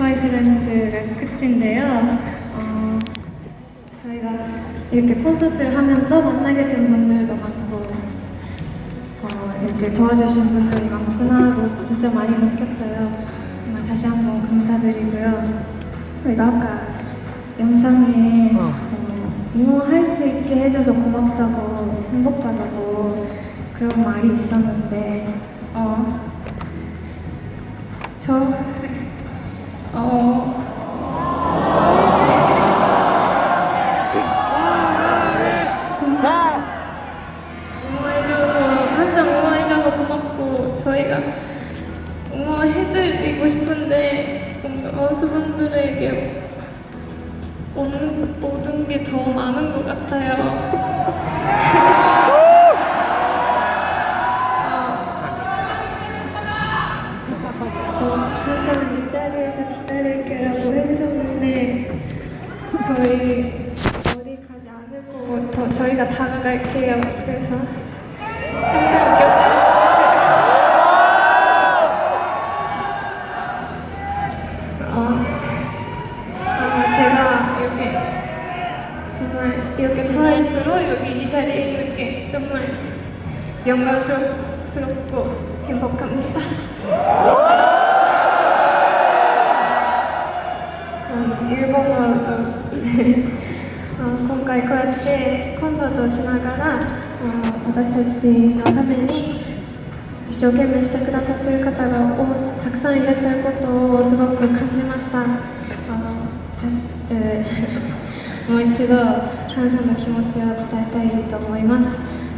트와이스랜드 끝인데요. 어, 저희가 이렇게 콘서트를 하면서 만나게 된 분들도 많고 어, 이렇게 도와주신 분들이 많구나 하고 진짜 많이 느꼈어요. 정말 다시 한번 감사드리고요. 저희가 아까 영상에 어. 어, 응원할 수 있게 해줘서 고맙다고 행복하다고 그런 말이 있었는데 어, 저 어, 정말 응원해줘서 항상 응원해줘서 고맙고 저희가 응원해드리고 싶은데 모든, 모든 게 더 많은 것 같아요. 저희 어디 가지 않을 거고 더 저희가 다가갈게요. 그래서 항상 곁에 있어주세요. 어, 어, 제가 이렇게 정말 이렇게 트와이스로 여기 이 자리에 있는 게 정말 영광스럽고 행복합니다. 今回こうやってコンサートをしながら私たちのために一生懸命してくださっている方がたくさんいらっしゃることをすごく感じました。えー もう一度感謝の気持ちを伝えたいと思います。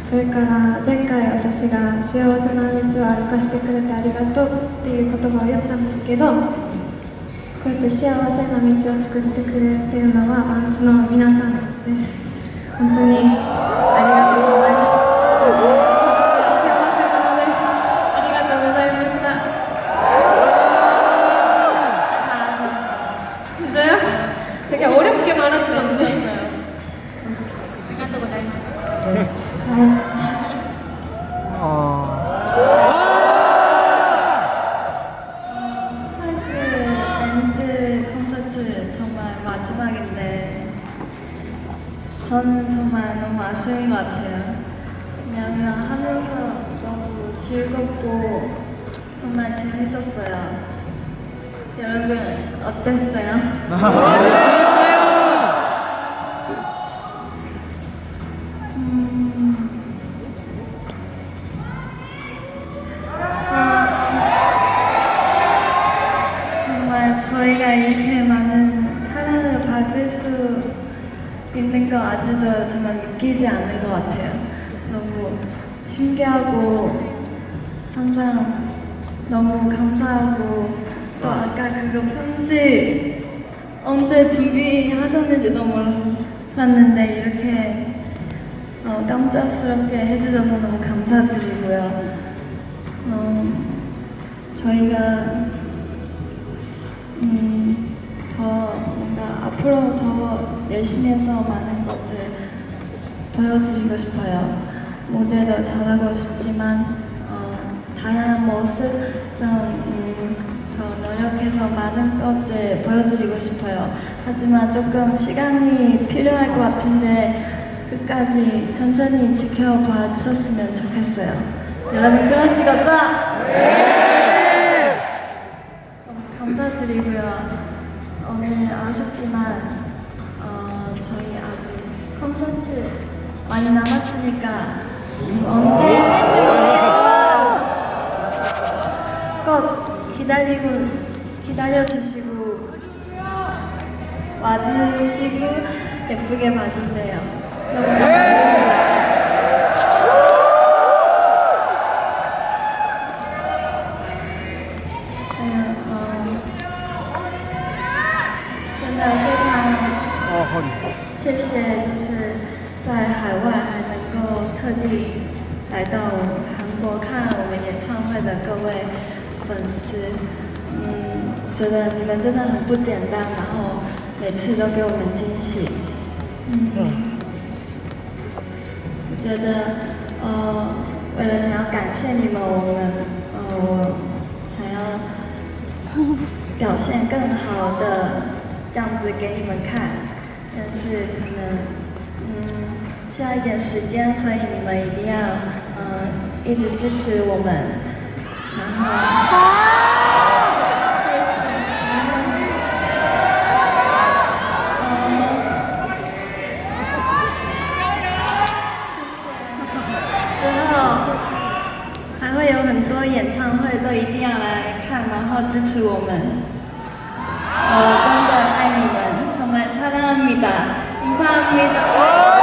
それから前回私が幸せな道を歩かせてくれてありがとうっていう言葉を言ったんですけどこうやって幸せな道を作ってくれてるのはアンスの皆さんです。本当に 저는 정말 너무 아쉬운 것 같아요. 왜냐하면 하면서 너무 즐겁고 정말 재밌었어요. 여러분 어땠어요? 음, 아, 정말 저희가 이렇게 많은 사랑을 받을 수 있는 거 아직도 정말 믿기지 않는 것 같아요. 너무 신기하고 항상 너무 감사하고 또 아까 그거 편지 언제 준비하셨는지도 몰랐는데 이렇게 어, 깜짝스럽게 해주셔서 너무 감사드리고요. 어, 저희가 음, 앞으로 더 열심히 해서 많은 것들 보여드리고 싶어요. 무대도 잘하고 싶지만 어, 다양한 모습 좀 음, 더 노력해서 많은 것들 보여드리고 싶어요. 하지만 조금 시간이 필요할 것 같은데 끝까지 천천히 지켜봐 주셨으면 좋겠어요. 여러분 그러시겠죠? 너무 감사드리고요. 오늘 아쉽지만 어, 저희 아직 콘서트 많이 남았으니까 언제 할지 모르겠지만 꼭 기다리고 기다려주시고 와주시고 예쁘게 봐주세요. 너무 감사드립니다. 就是在海外还能够特地来到韩国看我们演唱会的各位粉丝，嗯，觉得你们真的很不简单，然后每次都给我们惊喜，嗯，我觉得，呃，为了想要感谢你们，我们，呃，我想要表现更好的样子给你们看，但是可能嗯需要一点时间，所以你们一定要嗯一直支持我们，然后谢谢，然后嗯谢谢，之后。还会有很多演唱会，都一定要来看，然后支持我们。我真的爱你们， 정말사랑합니다，감사합니다。